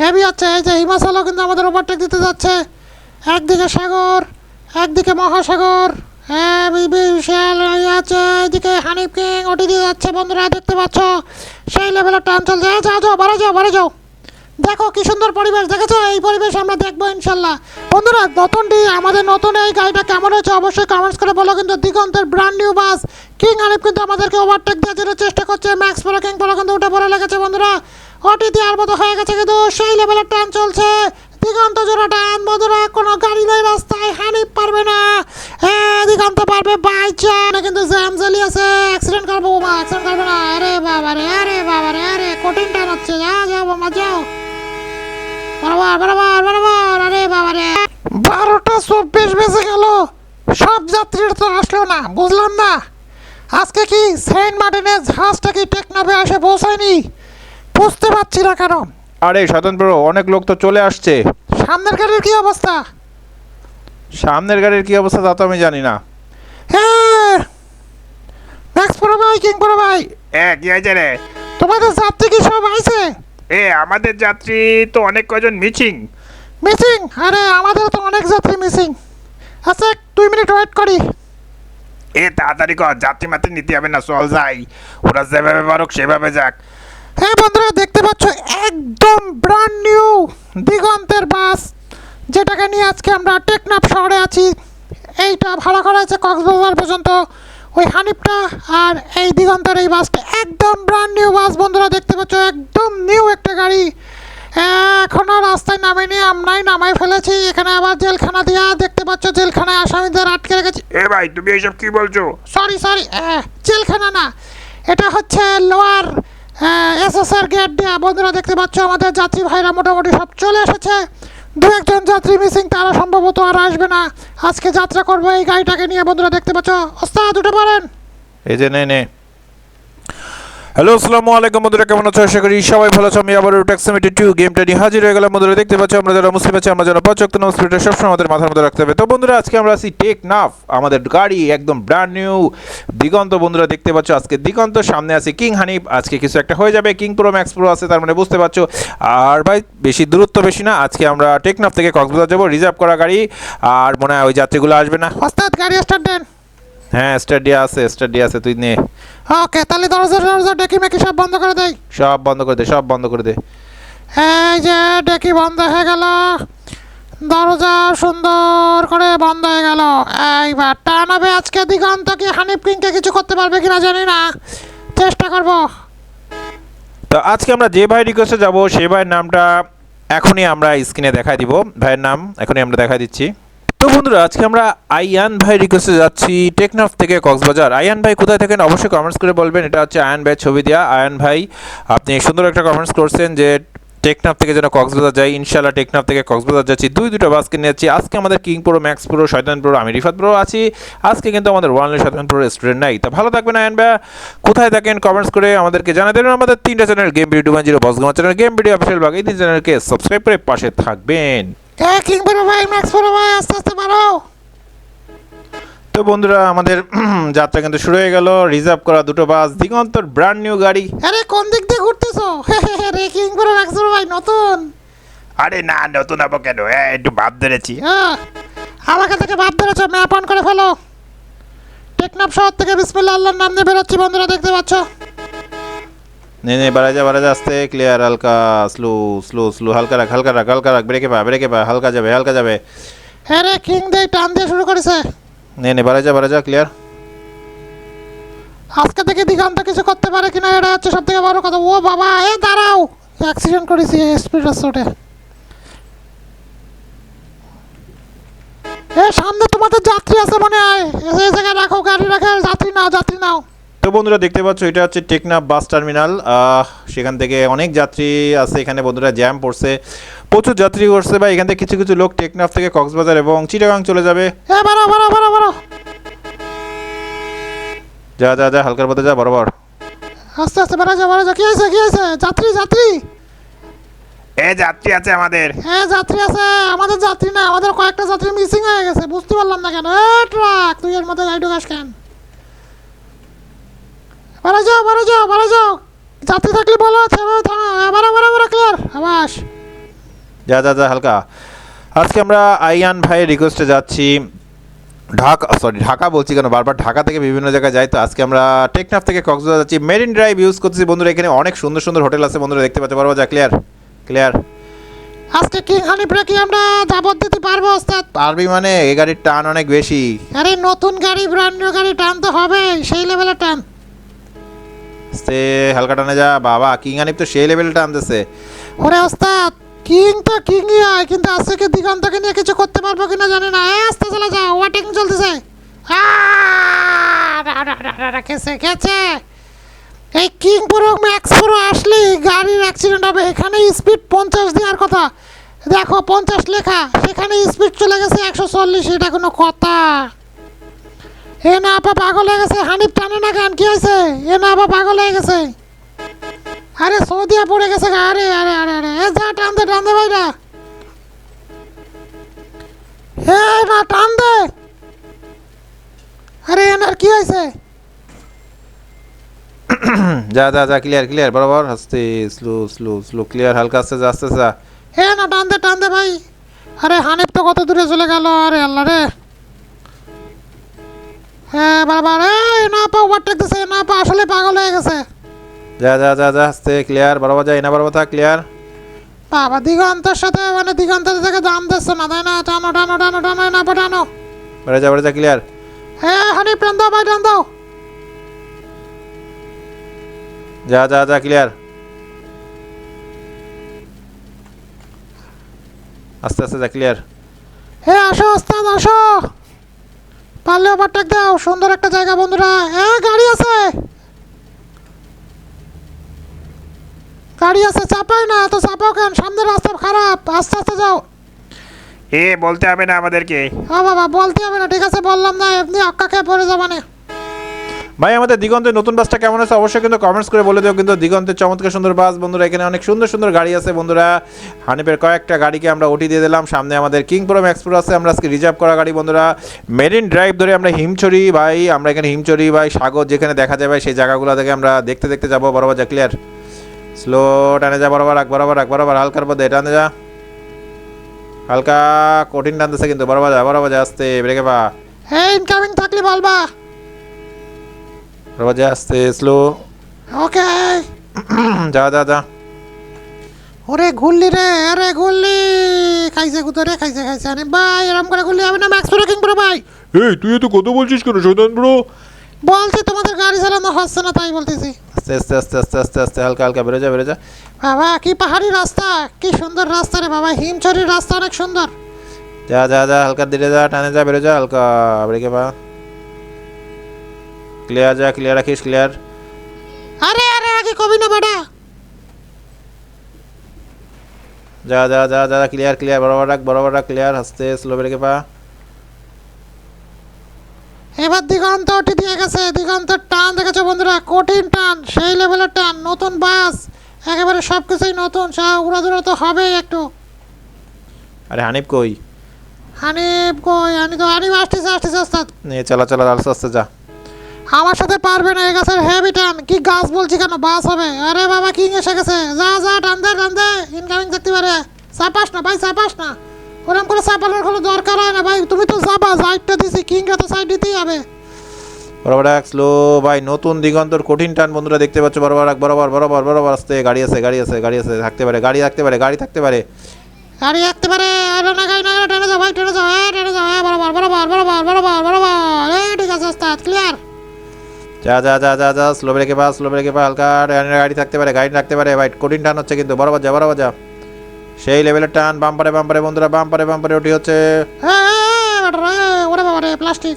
Heavy হচ্ছে, এই যে হিমাচলও কিন্তু আমাদের ওভারটেক দিতে যাচ্ছে। একদিকে সাগর, একদিকে মহাসাগর। হ্যাঁ বিশাল হানিফ কিং ওটি দিয়ে যাচ্ছে, বন্ধুরা, দেখতে পাচ্ছ? সেই লেভেলের টান চলছে। যাও যাও, বাড়ে যাও বাড়ে যাও। দেখো কি সুন্দর পরিবেশ, দেখেছ? এই পরিবেশ আমরা দেখব ইনশাল্লাহ। বন্ধুরা, নতুনটি, আমাদের নতুন এই গাড়িটা কেমন হয়েছে অবশ্যই কমেন্টস করে বলো। কিন্তু দিগন্তের brand new bus king Hanif কিন্তু আমাদেরকে ওভারটেক দেওয়ার চেষ্টা করছে। ম্যাক্স প্রো কিং প্রো কিন্তু উঠে পড়ে লেগেছে, বন্ধুরা। ওটি দেওয়ার মতো হয়ে গেছে কিন্তু সেই লেভেলের টান চলছে। দিগন্ত জোড়া টান বন্ধুরা, কোনো গাড়ি নেই রাস্তায় হানিফ পারবে না। হ্যাঁ দিগন্ত পারবে বাই চান কিন্তু জ্যাম জ্যালি আছে অ্যাক্সিডেন্ট করব মা অ্যাক্সিডেন্ট করবে না। আরে বাবা রে, আরে বাবা রে, আরে, কঠিন টান হচ্ছে। যাও যাও বাবা যাও। বরাবর বরাবর বরাবর, আরে বাবা রে। বারোটা চব্বিশ বেজে গেল। সব যাত্রীরা তো আসলো না, বুঝলাম না। আজকে কি সেন্ট মার্টিনের জাহাজটা কি টেকনাফে এসে পৌঁছায়নি? বুঝতে পারছি না কেন। আরে স্বতন্ত্র অনেক লোক তো চলে আসছে। সামনের গাড়ির কি অবস্থা? সামনের গাড়ির কি অবস্থা তা তো আমি জানি না। হ্যাঁ ম্যাক্স পড়ো ভাই কিং পড়ো ভাই এ কি হয়েছে রে? তোমাদের যাত্রী কি সব আইছে? এ আমাদের যাত্রী তো অনেক কজন মিচিং মিসিং? আরে আমাদের তো অনেক যাত্রী মিসিং। আচ্ছা এক দুই মিনিট ওয়েট করি। এ তাড়াতাড়ি কর যাত্রী মাত্রী নিতে হবে না চল যাই। ওরা যেভাবে পারুক সেভাবে যাক। হ্যাঁ বন্ধুরা দেখতে পাচ্ছ একদম ব্র্যান্ড নিউ দিগন্তের বাস যেটাকে নিয়ে আজকে আমরা টেকনাফ শহরে আছি। এইটা ভাড়া করা আছে কক্সবাজার পর্যন্ত। ওই হানিফটা আর এই দিগন্তের এই বাসটা একদম ব্র্যান্ড নিউ বাস বন্ধুরা দেখতে পাচ্ছ একদম নিউ একটা গাড়ি। এখনও রাস্তায় নামেনি আমরাই নামাই ফেলেছি। এখানে আবার জেলখানা দিয়া দেখতে পাচ্ছ জেলখানায় আসামিদের আটকে রেখেছি। এ ভাই তুমি এইসব কি বলছো? সরি সরি জেলখানা না এটা হচ্ছে লোয়ার এসএসআর গেট দিয়ে বন্ধুরা দেখতে পাচ্ছ আমাদের যাত্রী ভাইরা মোটামুটি সব চলে এসেছে। দু একজন যাত্রী মিসিং তারা সম্ভবত আর আসবে না। আজকে যাত্রা করব এই গাড়িটাকে নিয়ে বন্ধুরা দেখতে পাচ্ছ। ওস্তাদ, উঠে পারেন এই যে নে। হ্যালো আসসালামু আলাইকুম বন্ধুরা কেমন আছো? আশা করি সবাই ভালো আছো। আমি আবার ট্যাক্সিমিটি টু গেমটা নিয়ে হাজির হয়ে গেলাম। বন্ধুরা দেখতে পাচ্ছ, আমরা যারা মুসলিম আছি, আমরা যারা পঁচাত্তর নম্বর স্পিডটা সবসময় আমাদের মাথার মধ্যে রাখতে হবে। তো বন্ধুরা, আজকে আমরা আছি টেক নাফ আমাদের গাড়ি একদম ব্র্যান্ড নিউ দিগন্ত, বন্ধুরা, দেখতে পাচ্ছ, আজকে দিগন্ত, সামনে আছে কিং হানিফ আজকে কিছু একটা হয়ে যাবে কিং প্রো ম্যাক্স প্রো আছে, তার মানে বুঝতে পারছ। আর ভাই, বেশি দূরত্ব বেশি না, আজকে আমরা টেকনাফ থেকে কক্সবাজার যাব রিজার্ভ করা গাড়ি। আর মনে হয় ওই যাত্রীগুলো আসবে না। ওস্তাদ, গাড়ি স্টার্ট হ্যাঁ স্টাডিয়া আছে স্টাডিয়া আছে তুই নে। ওকে তাহলে দরজা দরজা ডেকি মেকি সব বন্ধ করে দেয় সব বন্ধ করে দে সব বন্ধ করে দে। এই যে ডেকি বন্ধ হয়ে গেল। দরজা সুন্দর করে বন্ধ হয়ে গেল। এইবার টানাবে আজকে দিগন্ত কি হানিফ কিংকে কিছু করতে পারবে কিনা জানি না। চেষ্টা করব। তো আজকে আমরা যে ভাই রিকোয়েস্টে যাব সেই ভাইয়ের নামটা এখনই আমরা স্ক্রিনে দেখাই দিব। ভাইয়ের নাম এখনই আমরা দেখাই দিচ্ছি। তো বন্ধুরা, আজকে আমরা আইয়ান ভাই রিকোয়েস্টে যাচ্ছি টেকনাফ থেকে কক্সবাজার। আয়ান ভাই, কোথায় থাকেন? অবশ্যই কমেন্টস করে বলবেন। এটা হচ্ছে আয়ান ভাইয়ের ছবি দেওয়া আয়ান ভাই, আপনি সুন্দর একটা কমেন্টস করছেন যে টেকনাফ থেকে যেন কক্সবাজার যাই। ইনশাল্লাহ টেকনাফ থেকে কক্সবাজার যাচ্ছি। দুই, দুটো বাস কিনে যাচ্ছি। আজকে আমাদের কিং প্রো ম্যাক্স প্রো শয়তান প্রো আমি রিফাত প্রো আছি। আজকে কিন্তু আমাদের ওয়ানলি শয়তান প্রো স্টুডেন্ট নাই তা ভালো থাকবেন আয়ন ভাই। কোথায় থাকেন? কমেন্টস করে আমাদেরকে জানাতে দেবেন। আমাদের তিনটা channel game video one zero boss gamer channel game video official বাকি তিন চ্যানেলকে সাবস্ক্রাইব করে পাশে থাকবেন। কিং বড় ভাই ম্যাক্স বড় ভাই আস্তে আস্তে বাড়ো তো বন্ধুরা আমাদের যাত্রা কিন্তু শুরু হয়ে গেল। রিজার্ভ করা দুটো বাস দিগন্তর ব্র্যান্ড নিউ গাড়ি। আরে কোন দিক দিয়ে ঘুরতেছো? রে কিং বড় ম্যাক্স বড় ভাই নতুন। আরে না নতুন হব কেন? একটু ভাব ধরেছি। হ্যাঁ আমাকে থেকে ভাব ধরেছো ম্যাপ অন করে ফেলো। টেকনাফ শহর থেকে বিসমিল্লাহ আল্লাহর নাম নিয়ে বেরোচ্ছি বন্ধুরা দেখতে পাচ্ছ? নে নে বাড়া যা বাড়া যা আস্তে ক্লিয়ার হালকা স্লো স্লো স্লো হালকা রাখ হালকা রাখ হালকা রাখ ব্রেকে পা ব্রেকে পা হালকা যাবে হালকা যাবে হ্যাঁ রে কিং দিয়ে টান দিয়ে শুরু করেছে নে নে বাড়া যা বাড়া যা ক্লিয়ার আজকে থেকে দিগান্ত কিছু করতে পারে কিনা এটা হচ্ছে সব থেকে বড় কথা ও বাবা এ দাঁড়াও অ্যাক্সিডেন্ট করেছি স্পিড রাস্তাতে এ সামনে তোমাদের যাত্রী আছে মনে হয় এই জায়গায় রাখো গাড়ি রাখে যাত্রী নাও যাত্রী নাও বন্ধুরা দেখতে পাচ্ছ এটা হচ্ছে টেকনাফ বাস টার্মিনাল। সেখান থেকে অনেক যাত্রী আছে এখানে বন্ধুরা জ্যাম পড়ছে প্রচুর যাত্রী করছে। বা এখান থেকে কিছু কিছু লোক টেকনাফ থেকে কক্সবাজার এবং চিটাগাং চলে যাবে। এ বাড়ো বাড়ো বাড়ো বাড়ো যা যা যা হালকার পথে যা বরাবর। আস্তে আস্তে বাড়া বাড়া যাও কি হয়েছে কি হয়েছে? যাত্রী যাত্রী। এ যাত্রী আছে আমাদের। হ্যাঁ যাত্রী আছে আমাদের যাত্রী না আমাদের কয়েকটা যাত্রী মিসিং হয়ে গেছে বুঝতে পারলাম না কেন। এ ট্রাক তুই এর মধ্যে গাড়ি ঢোকাস কেন? বাড়া যাও বাড়া যাও বাড়া যাও। যাত্রী থাকলে বলো বাড়া বাড়া বাড়া ক্লিয়ার আবাস। যা যা যা হালকা। আজকে আমরা আইয়ান ভাইয়ের রিকোয়েস্টে যাচ্ছি। ঢাকা সরি ঢাকা বলছি কেন? বারবার ঢাকা থেকে বিভিন্ন জায়গায় যাই তো আজকে আমরা টেকনাফ থেকে কক্সবাজার যাচ্ছি। মেরিন ড্রাইভ ইউজ করতেছি। বন্ধুরা এখানে অনেক সুন্দর সুন্দর হোটেল আছে। বন্ধুরা দেখতে পাচ্ছি। পারব যা ক্লিয়ার ক্লিয়ার আজকে কিং হানিফরে কি আমরা দাবত দিতে পারব ওস্তাদ। পারবি মানে? এই গাড়ির টান অনেক বেশি। আরে নতুন গাড়ি ব্র্যান্ড নিউ গাড়ি টানতে হবে সেই লেভেলের টান। সে হালকা টানে যা বাবা কিং আনিপ তো সেই লেভেল টানতেছে ওরে ওস্তাদ কিং তো কিংই হয় কিন্তু আজকে দিগন্তকে নিয়ে কিছু করতে পারব কিনা জানি না। আস্তে চলে যাও ওয়াটিং চলতেছে। আহ! রা, রা, রা, রা, রা, খেছে এই কিং পুরো ম্যাক্স পুরো আসলে গাড়ির অ্যাক্সিডেন্ট হবে। এখানে স্পিড পঞ্চাশ দেওয়ার কথা। দেখো পঞ্চাশ লেখা সেখানে স্পিড চলে গেছে একশো চল্লিশ এটা কোনো কথা। এ না আপা পাগল হয়ে গেছে হানিফ টানে না কেন? কি হয়েছে? এ না আপা পাগল হয়ে গেছে। আরে সৌদিয়া পড়ে গেছে গা, আরে আরে আরে আরে। এ যা টান দে টান দে ভাইরা। হে না টান দে। আরে এনার কি হয়েছে? যা যা যা ক্লিয়ার ক্লিয়ার বরাবর। আস্তে স্লো স্লো স্লো ক্লিয়ার হালকা আস্তে যা আস্তে যা। হে না টান দে টান দে ভাই। আরে হানিফ তো কত দূরে চলে গেল আরে আল্লাহ রে। হ্যাঁ বারবার এই না পা ওভারটেক দিছে না পা আসলে পাগল হয়ে গেছে। যা যা যা যা আস্তে ক্লিয়ার বরাবর যা এনা বরাবর থাক ক্লিয়ার বাবা দিগন্তের সাথে মানে দিগন্তের থেকে দাম দিচ্ছে না তাই না? টানো টানো টানো টানো না পা টানো। বেড়ে যা বেড়ে যা ক্লিয়ার হ্যাঁ হানিফ টান দাও ভাই টান দাও। যা যা যা ক্লিয়ার আস্তে আস্তে যা ক্লিয়ার হে আসো ওস্তাদ আসো। পারলে ওভারটেক দাও সুন্দর একটা জায়গা বন্ধুরা। হ্যাঁ গাড়ি আছে। গাড়ি আছে চাপাই না তো চাপাও কেন? সামনের রাস্তা খারাপ আস্তে আস্তে যাও। এ বলতে হবে না আমাদেরকে। ও বাবা বলতে হবে না ঠিক আছে বললাম না এমনি আক্কা খেয়ে পড়ে যাবানে না। ভাই, আমাদের দিগন্তের নতুন বাসটা কেমন আছে অবশ্যই কিন্তু কমেন্টস করে বলে দিও। কিন্তু দিগন্তের চমৎকার সুন্দর বাস, বন্ধুরা, এখানে অনেক সুন্দর সুন্দর গাড়ি আছে, বন্ধুরা। হানিফের কয়েকটা গাড়িকে আমরা ওটি দিয়ে দিলাম। সামনে আমাদের কিং প্রো ম্যাক্স প্রো আছে, আমরা আজকে রিজার্ভ করা গাড়ি, বন্ধুরা। মেরিন ড্রাইভ ধরে আমরা হিমচরি ভাই, আমরা এখানে হিমচরি ভাই, সাগর যেখানে দেখা যায়, ভাই, সেই জায়গাগুলো থেকে আমরা দেখতে দেখতে যাব। বরাবর যা ক্লিয়ার স্লো টানে যা, বরাবর রাখ বরাবর রাখ, বরাবর হালকার মধ্যে টানে যা। হালকা কঠিন টানতেছে কিন্তু, বরাবর যা বরাবর যা, আসতে ব্রেকে পা। হ্যাঁ ইনকামিং থাকলে বলবা। যা আসতে স্লো ওকে। যা যা যা। ওরে ঘুরলি রে আরে ঘুরলি। খাইছে কুতরে খাইছে খাইছে। আরে ভাই এরম করে ঘুরলি হবে না ম্যাক্স প্রো কিং প্রো ভাই। এই তুই তো কত বলছিস কেন শৈতান ব্রো বলছি তোমাদের গাড়ি চালানো হচ্ছে না তাই বলতেছি। আস্তে আস্তে আস্তে আস্তে আস্তে আস্তে হালকা হালকা বেরো যা বেরো যা। বাবা কি পাহাড়ি রাস্তা কি সুন্দর রাস্তা রে বাবা হিমচরির রাস্তা অনেক সুন্দর। যা যা যা হালকা ধীরে যা টানে যা বেরো যা হালকা ব্রেকে পা ক্লিয়ার যা ক্লিয়ার রাখিস ক্লিয়ার। আরে আরে আগে কবি না বাড়া যা যা যা যা ক্লিয়ার ক্লিয়ার বরাবর রাখ বরাবর রাখ ক্লিয়ার আস্তে স্লো ব্রেকে পা। এবার দিগন্ত ওটি দিয়ে গেছে দিগন্তের টান দেখেছ বন্ধুরা? কঠিন টান সেই লেভেলের টান নতুন বাস একেবারে সব কিছুই নতুন সব উড়াদুরা তো হবেই একটু। আরে হানিফ কই? হানিফ কই? হানি তো হানিফ আসতেছে আসতেছে ওস্তাদ। নিয়ে চালা চালা আস্তে আস্তে যা। আমার সাথে পারবে না এই গাছের হেভি টান। কি গাছ বলছি কেন? বাস হবে। আরে বাবা কিং এসে গেছে? যা যা টান দে টান দে। ইনকামিং দেখতে পারে। চাপাস না ভাই চাপাস না। ওরকম করে চাপানোর কোনো দরকার হয় না ভাই। তুমি তো যাবা সাইডটা দিছি। কিংটা তো সাইড দিতেই হবে। বরাবর রাখ স্লো ভাই নতুন দিগন্তর কঠিন টান বন্ধুরা দেখতে পাচ্ছ। বরাবর রাখ বরাবর বরাবর বরাবর আসতে গাড়ি আছে গাড়ি আছে গাড়ি আছে থাকতে পারে। গাড়ি থাকতে পারে গাড়ি থাকতে পারে। গাড়ি একতে পারে। আরে না গাড়ি না টেনে যাও ভাই টেনে যাও। হ্যাঁ টেনে যাও। হ্যাঁ বরাবর বরাবর বরাবর বরাবর বরাবর। এই ঠিক আছে ক্লিয়ার যা যা যা যা যা স্লো ব্রেকে পা স্লো ব্রেকে পা হালকা গাড়ি থাকতে পারে গাড়ি থাকতে পারে। ভাই কঠিন টান হচ্ছে কিন্তু বরাবর যা বরাবর যা সেই লেভেলের টান বাম্পারে বাম্পারে বন্ধুরা বাম্পারে বাম্পারে ওটি হচ্ছে। হ্যাঁ ওরে বাবা রে প্লাস্টিক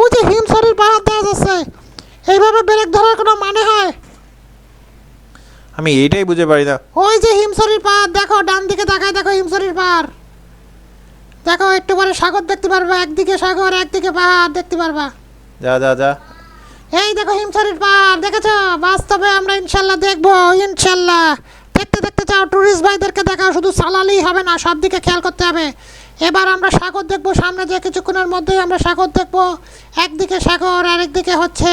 ওই যে হিমসারির পাহাড় দেওয়া যাচ্ছে। এইভাবে ব্রেক ধরার কোনো মানে হয়? আমি এইটাই বুঝে পারি না। ওই যে হিমসরির পাহাড় দেখো ডান দিকে তাকায় দেখো হিমসরির পাহাড়। দেখো একটু পরে সাগর দেখতে পারবা একদিকে সাগর একদিকে পাহাড় দেখতে পারবা। যা যা যা। এই দেখো হিমসরির পাহাড়, দেখেছ? বাস্তবে আমরা ইনশাল্লাহ দেখব, ইনশাল্লাহ। দেখতে দেখতে চাও টুরিস্ট ভাইদেরকে দেখাও, শুধু সালালেই হবে না সব দিকে খেয়াল করতে হবে। এবার আমরা সাগর দেখব, সামনে যে কিছুক্ষণের মধ্যেই আমরা সাগর দেখব। একদিকে সাগর আর একদিকে হচ্ছে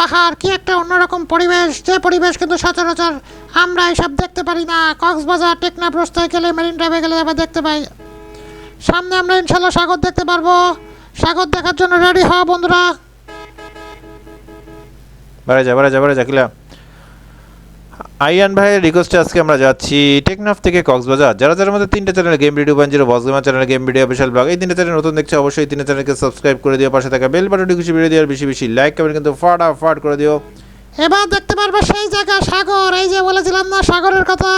পাহাড়, কি একটা অন্যরকম পরিবেশ। যে পরিবেশ কিন্তু সচরাচর আমরা এসব দেখতে পারি না। কক্সবাজার, টেকনাফ, রাস্তায় গেলে, মেরিন ড্রাইভে গেলে আবার দেখতে পাই। সামনে আমরা ইনশাল্লাহ সাগর দেখতে পারব। সাগর দেখার জন্য রেডি হওয়া বন্ধুরা। বাড়ে যা বাড়ে যা বাড়ে যা কিলা। আইয়ান ভাইয়ের রিকোয়েস্টে আজকে আমরা যাচ্ছি টেকনাফ থেকে কক্সবাজার। যারা যারা আমাদের তিনটা channel game video one zero boss gamer channel game video বিশাল ব্লগ এই তিনটা চ্যানেল নতুন দেখছে অবশ্যই তিনটা চ্যানেলকে সাবস্ক্রাইব করে দিও পাশে থাকা বেল বাটনটি খুশি ভিডিও দেওয়ার বেশি বেশি লাইক কমেন্ট কিন্তু ফাটাফাট করে দিও। এবার দেখতে পারবে সেই জায়গা সাগর। এই যে বলেছিলাম না সাগরের কথা?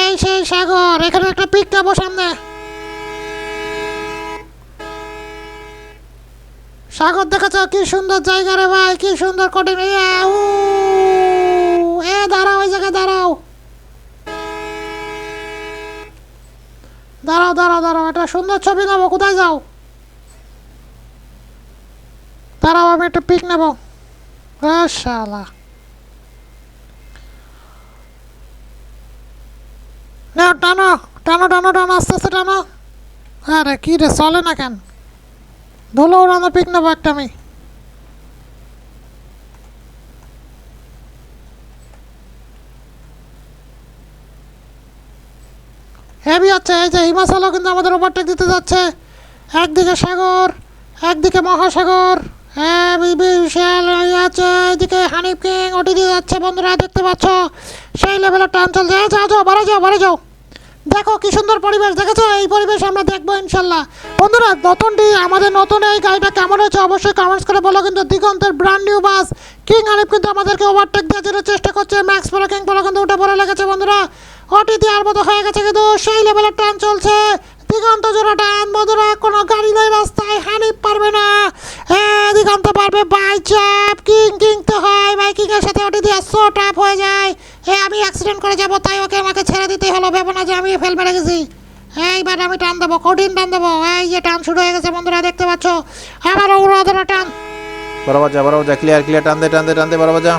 এই সেই সাগর এখানে একটা পিক নেব সামনে। সাগর দেখেছ কি সুন্দর জায়গা রে ভাই, কি সুন্দর কঠিন দাঁড়াও, ওই জায়গায় দাঁড়াও। দাঁড়াও দাঁড়াও দাঁড়াও, একটা সুন্দর ছবি নেব, কোথায় যাও? দাঁড়াও, আমি একটা পিক নেব। টানো টানো টানো টানো, আস্তে আস্তে টানো। আরে, কি রে, চলে না কেন? ধুলো উড়ানো পিক নেব একটা আমি। হেভি হচ্ছে এই যে হিমাচলও কিন্তু আমাদের ওভারটেক দিতে যাচ্ছে। একদিকে সাগর, একদিকে মহাসাগর। হ্যাঁ আছে, এদিকে হানিফ কিং, ওটি দিয়ে যাচ্ছে বন্ধুরা, দেখতে পাচ্ছ। সেই লেভেলের টান চলছে। যাও যাও বাড়ে যাও বাড়ে যাও। দেখো কি সুন্দর পরিবেশ, দেখেছ? এই পরিবেশ আমরা দেখব ইনশাল্লাহ। বন্ধুরা, নতুনটি, আমাদের নতুন এই গাড়িটা কেমন হয়েছে অবশ্যই কমেন্টস করে বলো। কিন্তু দিগন্তের ব্র্যান্ড নিউ বাস কিং আলিফ কিন্তু আমাদেরকে ওভারটেক দেওয়ার জন্য চেষ্টা করছে। ম্যাক্স পরে কিং পরে কিন্তু উঠে পড়ে লেগেছে, বন্ধুরা। ওটি দেওয়ার মতো হয়ে গেছে কিন্তু সেই লেভেলের টান চলছে। দিগন্ত জোড়া টান, বন্ধুরা, কোনো গাড়ি নেই রাস্তায় হানিফ পারবে না। হ্যাঁ দিগন্ত পারবে বাই চাপ কিং কিং তো হয় এর সাথে ওটি দিয়ে সো টাপ হয়ে যায়। হ্যাঁ আমি অ্যাক্সিডেন্ট করে যাব, তাই ওকে আমাকে ছেড়ে দিতে হলো ভেবো না যে আমি ফেল মেরে গেছি। এইবার আমি টান দেবো কঠিন টান দেবো। এই যে টান শুরু হয়ে গেছে বন্ধুরা দেখতে পাচ্ছ? আবারও উড়া ধরা টান। বরাবর যা বরাবর যা ক্লিয়ার ক্লিয়ার টানতে টানতে টানতে বরাবর যা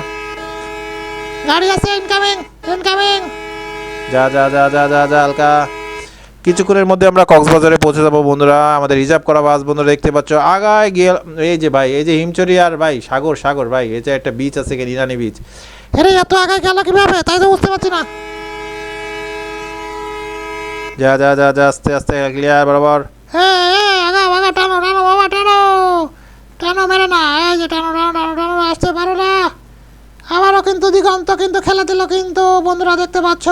গাড়ি আছে ইনকামিং ইনকামিং যা যা যা যা যা যা হালকা। কিছুক্ষণের মধ্যে আমরা কক্সবাজারে পৌঁছে যাব বন্ধুরা। আমাদের রিজার্ভ করা বাস বন্ধুরা দেখতে পাচ্ছ। আগায় গিয়ে এই যে ভাই এই যে হিমচরি আর ভাই সাগর সাগর ভাই এই যে একটা বিচ আছে নিরানি বিচ আরে এত আগে গেল কীভাবে? তাই তো বুঝতে পারছি না। যা যা যা যা, আস্তে আস্তে ক্লিয়ার বরাবর। হ্যাঁ আগা আগা টানো বাবা, টানো। টানো, মেরে না, এই যে টানো টানো টানো টানো, আসতে পারো না। আবারও কিন্তু দিগন্ত কিন্তু খেলা দিল কিন্তু, বন্ধুরা দেখতে পাচ্ছ।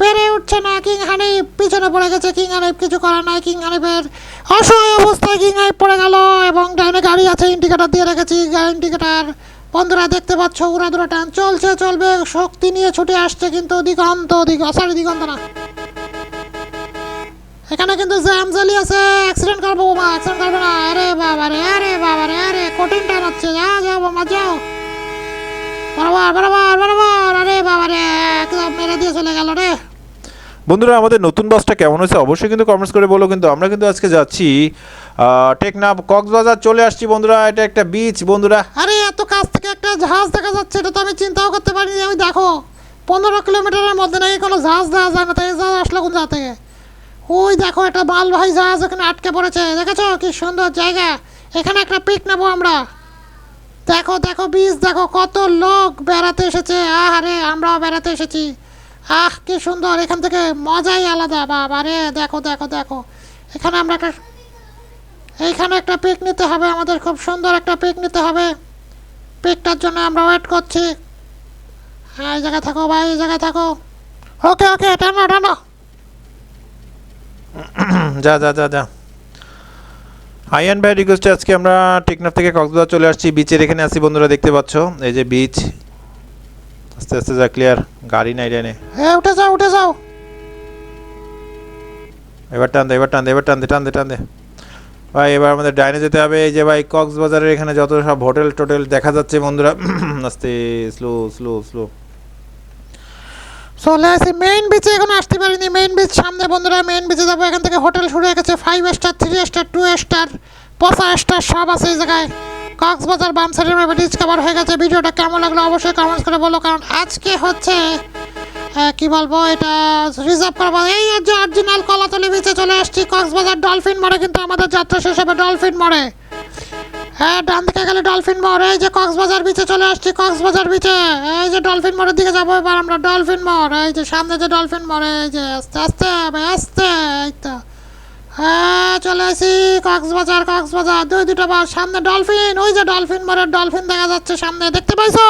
পেরে উঠছে না কিং হানিফ পিছনে পড়ে গেছে কিং হানিফ কিছু করার নাই কিং হানিফের অসহায় অবস্থায় কিং হানিফ পড়ে গেল এবং ডাইনে গাড়ি আছে ইন্ডিকেটার দিয়ে রেখেছি। ইন্ডিকেটার বন্ধুরা দেখতে পাচ্ছ উড়া দুরা টান, চলছে, চলবে, শক্তি নিয়ে ছুটে আসছে কিন্তু দিগন্ত, দিগ সরি দিগন্ত না। এখানে কিন্তু জ্যাম জালি আছে অ্যাক্সিডেন্ট করব মা অ্যাক্সিডেন্ট করবে না। আরে বাবা রে আরে বাবা রে আরে কঠিন টান হচ্ছে। যা যাও বাবা যাও। বরাবর বরাবর বরাবর। আরে বাবা রে একদম মেরে দিয়ে চলে গেল রে। বন্ধুরা আমাদের নতুন বাসটা কেমন হয়েছে অবশ্যই কিন্তু কমেন্টস করে বলো। কিন্তু আমরা কিন্তু আজকে যাচ্ছি টেকনাফ কক্সবাজার চলে আসছি বন্ধুরা। এটা একটা বিচ বন্ধুরা। আরে এত কাছ থেকে একটা জাহাজ দেখা যাচ্ছে। এটা তো আমি চিন্তাও করতে পারিনি। আমি দেখো পনেরো কিলোমিটারের মধ্যে নাকি কোনো জাহাজ দেওয়া যায় না। তাই জাহাজ আসলো কোন জায়গা থেকে? ওই দেখো, একটা মালবাহী জাহাজ এখানে আটকে পড়েছে। দেখেছ? কি সুন্দর জায়গা। এখানে একটা পিক নেব আমরা। দেখো দেখো, বীজ, দেখো, কত লোক বেড়াতে এসেছে। আহারে, আমরাও বেড়াতে এসেছি। আহ, কি সুন্দর। এখান থেকে মজাই আলাদা। বাবা রে, দেখো দেখো দেখো। এখানে আমরা একটা এইখানে একটা পিক নিতে হবে আমাদের। খুব সুন্দর একটা পিক নিতে হবে। পিকটার জন্য আমরা ওয়েট করছি। হ্যাঁ এই জায়গায় থাকো ভাই, এই জায়গায় থাকো। ওকে ওকে, টানো টানো। যা যা যা যা। আইয়ান ভাই রিকোয়েস্টে আজকে আমরা টেকনাফ থেকে কক্সবাজার চলে আসছি। বিচের এখানে আছি বন্ধুরা দেখতে পাচ্ছ? এই যে বিচ আস্তে আস্তে যা ক্লিয়ার গাড়ি নাই রেনে হ্যাঁ উঠে যাও উঠে যাও। এবার টান দে এবার টান দে এবার টান দে টান দে টান দে। ভাই এবার আমাদের ডাইনে যেতে হবে। এই যে ভাই কক্সবাজারের এখানে যত সব হোটেল টোটেল দেখা যাচ্ছে বন্ধুরা। আস্তে স্লো স্লো স্লো চলে আসি মেইন বিচে এখন আসতে পারিনি মেইন বিচ সামনে বন্ধুরা মেইন বিচে যাব, এখান থেকে হোটেল শুরু হয়ে গেছে five star three star two star পঁচা স্টার সব আছে এই জায়গায়। কক্সবাজার বাম সাইডের ডিসকাভার হয়ে গেছে, ভিডিওটা কেমন লাগল অবশ্যই কমেন্টস করে বলো, কারণ আজকে হচ্ছে কি বলব, এটা রিজার্ভ করব এই যে অরিজিনাল কলাতলি বিচে চলে আসছি, কক্সবাজার ডলফিন মরে কিন্তু আমাদের যাত্রা শেষ হবে ডলফিন মোড়ে। হ্যাঁ ডান দিকে গেলে ডলফিন মোড়। এই যে কক্সবাজার বিচে চলে আসছি, কক্সবাজার বিচে এই যে ডলফিন মোড়ের দিকে যাব এবার আমরা ডলফিন মোড়। এই যে সামনে যে ডলফিন মোড়, এই যে আস্তে আস্তে আস্তে, এই তো। হ্যাঁ চলে আসি, কক্সবাজার কক্সবাজার। দুই, দুটো বার সামনে ডলফিন ওই যে ডলফিন মোড়ের ডলফিন দেখা যাচ্ছে সামনে, দেখতে পাইছো?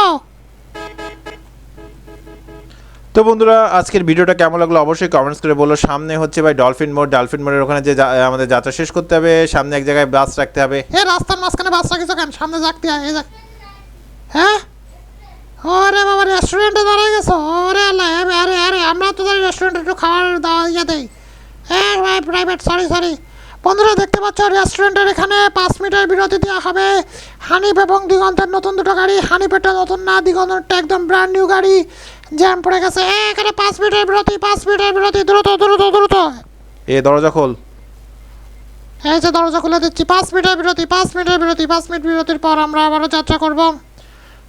তো বন্ধুরা, আজকের ভিডিওটা কেমন লাগল অবশ্যই কমেন্টস করে বলো। সামনে হচ্ছে ভাই ডলফিন মোড় ডলফিন মোড়ের ওখানে যে আমাদের যাত্রা শেষ করতে হবে। সামনে এক জায়গায় বাস রাখতে হবে। হ্যাঁ রাস্তার মাঝখানে বাস রাখিস কেন? সামনে যাকতে হয় হ্যাঁ? ওরে বাবা রেস্টুরেন্টে দাঁড়িয়ে গেছো? ওরে আল্লাহ আরে আরে আমরা তো রেস্টুরেন্টে একটু খাওয়ার দাওয়া ইয়ে দেই। হ্যাঁ ভাই প্রাইভেট সরি সরি বন্ধুরা, দেখতে পাচ্ছ রেস্টুরেন্টের এখানে পাঁচ মিটার বিরতি দেওয়া হবে। হানিফ এবং দিগন্তের নতুন দুটো গাড়ি। হানিফেরটা নতুন না, দিগন্তেরটা একদম ব্র্যান্ড নিউ গাড়ি। জ্যাম পড়ে গেছে। এ, এখানে পাঁচ মিনিটের বিরতি পাঁচ মিনিটের বিরতি। দ্রুত দ্রুত দ্রুত। এ দরজা খোল। এই যে দরজা খুলে দিচ্ছি। পাঁচ মিনিটের বিরতি পাঁচ মিনিটের বিরতি পাঁচ মিনিট বিরতির পর আমরা আবারও যাত্রা করব।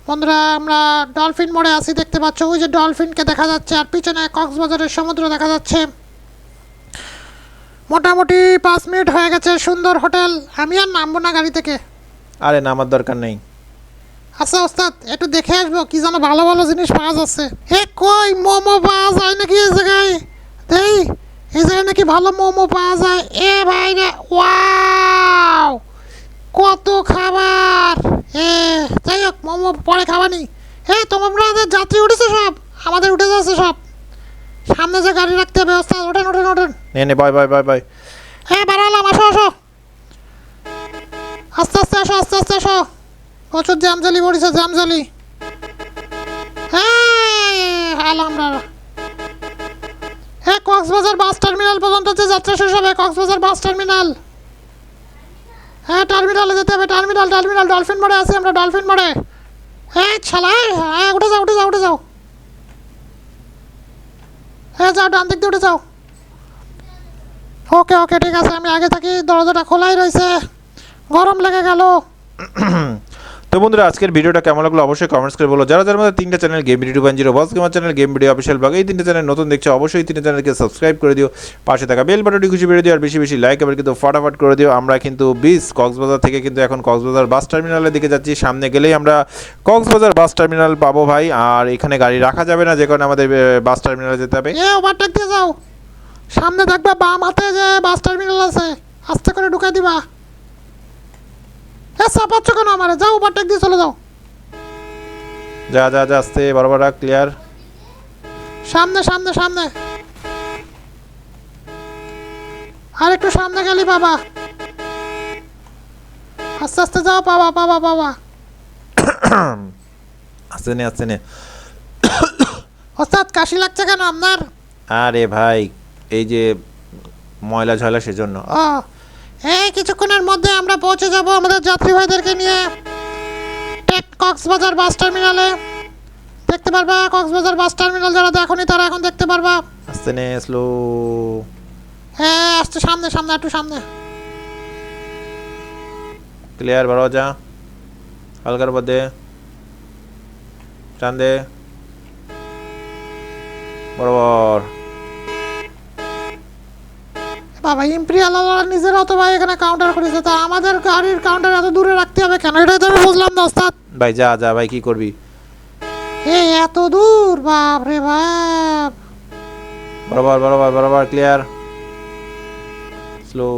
বন্ধুরা আমরা ডলফিন মোড়ে আছি দেখতে পাচ্ছ। ওই যে ডলফিনকে দেখা যাচ্ছে আর পিছনে কক্সবাজারের সমুদ্র দেখা যাচ্ছে। মোটামুটি পাঁচ মিনিট হয়ে গেছে সুন্দর হোটেল। আমি আর নামবো না গাড়ি থেকে। আরে নামার দরকার নেই। আচ্ছা ওস্তাদ একটু দেখে আসব কি যেন ভালো ভালো জিনিস পাওয়া যাচ্ছে। এ কই মোমো পাওয়া যায় নাকি এই জায়গায়? এই এই জায়গায় নাকি ভালো মোমো পাওয়া যায়। এ ভাই রে ওয়াও! কত খাবার! এ যাই হোক মোমো পরে খাবানি। এ তোমাদের যাত্রী উঠেছে সব? আমাদের উঠে যাচ্ছে সব। সামনে যে গাড়ি রাখতে হবে ওস্তাদ ওঠেন ওঠেন ওঠেন। নে নে বাই বাই বাই বাই। হ্যাঁ বাড়ালাম আসো আসো। আস্তে আস্তে আসো আস্তে আস্তে আসো। প্রচুর জামজালি পড়েছে জামজালি। হাল আমরা। হ্যাঁ কক্সবাজার বাস টার্মিনাল পর্যন্ত যে যাত্রা শেষ হবে, কক্সবাজার বাস টার্মিনাল। হ্যাঁ টার্মিনালে যেতে হবে, টার্মিনাল টার্মিনাল, ডলফিন মোড়ে আছি আমরা, ডলফিন মোড়ে। হ্যাঁ ছালা হ্যাঁ উঠে যাও উঠে যাও উঠে যাও। হ্যাঁ যাও, ডান দিক দিয়ে উঠে যাও। ওকে ওকে, ঠিক আছে, আমি আগে থাকি, দরজাটা খোলাই রয়েছে। গরম লেগে গেল। তো বন্ধুরা, আজকের ভিডিওটা কেমন লাগল অবশ্যই কমেন্টস করে বলো। যারা যারা আমাদের তিনটা channel game video one zero boss gamer channel game video official blog এই তিনটে চ্যানেল নতুন দেখছ, অবশ্যই তিনটে চ্যানেলকে সাবস্ক্রাইব করে দিও। পাশে থাকা বেল বাটনটি খুশি বেড়ে দিও, আর বেশি বেশি লাইক আবার কিন্তু ফটাফট করে দিও। আমরা কিন্তু বিস কক্সবাজার থেকে কিন্তু এখন কক্সবাজার বাস টার্মিনালের দিকে যাচ্ছি। সামনে গেলেই আমরা কক্সবাজার বাস টার্মিনাল পাবো ভাই, আর এখানে গাড়ি রাখা যাবে না, যে কারণে আমাদের বাস টার্মিনালে যেতে হবে। ওভারটেক দিয়ে যাও। সামনে দেখবা বাম হাতে যে বাস টার্মিনাল আছে, আস্তে করে ঢুকে দিবা। এ চাপাচ্ছ কেন আমারে? যাও ওভারটেক দিয়ে চলে যাও। যা যা যা আসতে বরাবর ক্লিয়ার সামনে সামনে সামনে। আর একটু সামনে গেলি বাবা। আস্তে আস্তে যাও বাবা বাবা বাবা। আসতে নে আসতে নে। ওস্তাদ কাশি লাগছে কেন আপনার? আরে ভাই এই যে ময়লা ঝয়লা সেজন্য। এই কিছুক্ষণের মধ্যে আমরা পৌঁছে যাব আমাদের যাত্রী ভাইদেরকে নিয়ে। টেক কক্সবাজার বাস টার্মিনালে। দেখতে পারবা কক্সবাজার বাস টার্মিনাল যারা দেখনি তারা এখন দেখতে পারবা। আসতে নে স্লো। হ্যাঁ আসছে সামনে সামনে একটু সামনে। ক্লিয়ার বড় যা। হালকার মধ্যে। চান্দে বরাবর। বাবা ইম্পেরিয়াল নিজেরা এখানে কাউন্টার করেছে তা আমাদের গাড়ির কাউন্টার এত দূরে রাখতে হবে কেন? এটাই তো আমি বুঝলাম না ওস্তাদ। ভাই যা যা ভাই কি করবি? এই এত দূর বাপ রে বাপ। বরাবর বরাবর বরাবর ক্লিয়ার স্লো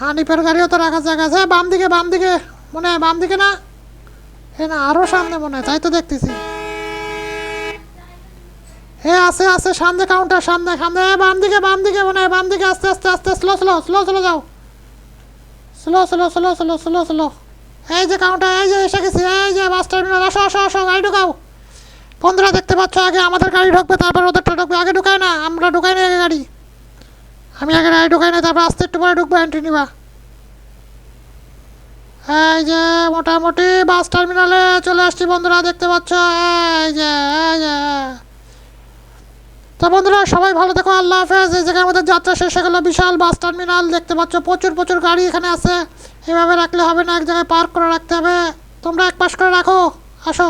হানিফের গাড়িও তো রাখার জায়গা আছে বাম দিকে বাম দিকে মনে হয় বাম দিকে না? এ না আরও সামনে মনে হয় তাই তো দেখতেছি। এ আছে আছে, সামনে কাউন্টার সামনে সামনে বাম দিকে বাম দিকে, মনে হয়, বাম দিকে, আস্তে আস্তে আস্তে স্লো স্লো স্লো স্লো যাও। Slow slow slow slow slow slow এই যে কাউন্টার এই যে এসে গেছি, এই যে বাস টার্মিনাল আসো আসো আসো, গাড়ি ঢুকাও। বন্ধুরা, দেখতে পাচ্ছ আগে আমাদের গাড়ি ঢুকবে, তারপর ওদেরটা ঢুকবে। আগে ঢুকায় না, আমরা ঢুকাই না আগে গাড়ি। আমি আগে গাড়ি ঢুকাই না, তারপর আস্তে একটু পরে ঢুকবো এন্ট্রি নিবা। এই যে মোটামুটি বাস টার্মিনালে চলে আসছি বন্ধুরা, দেখতে পাচ্ছ? এই যে এই যে তো বন্ধুরা, সবাই ভালো দেখো আল্লাহ হাফেজ। এই জায়গায় আমাদের যাত্রা শেষ হয়ে গেল। বিশাল বাস টার্মিনাল, দেখতে পাচ্ছ, প্রচুর প্রচুর গাড়ি এখানে আছে। এভাবে রাখলে হবে না, এক জায়গায় পার্ক করে রাখতে হবে। তোমরা এক পাশ করে রাখো, আসো।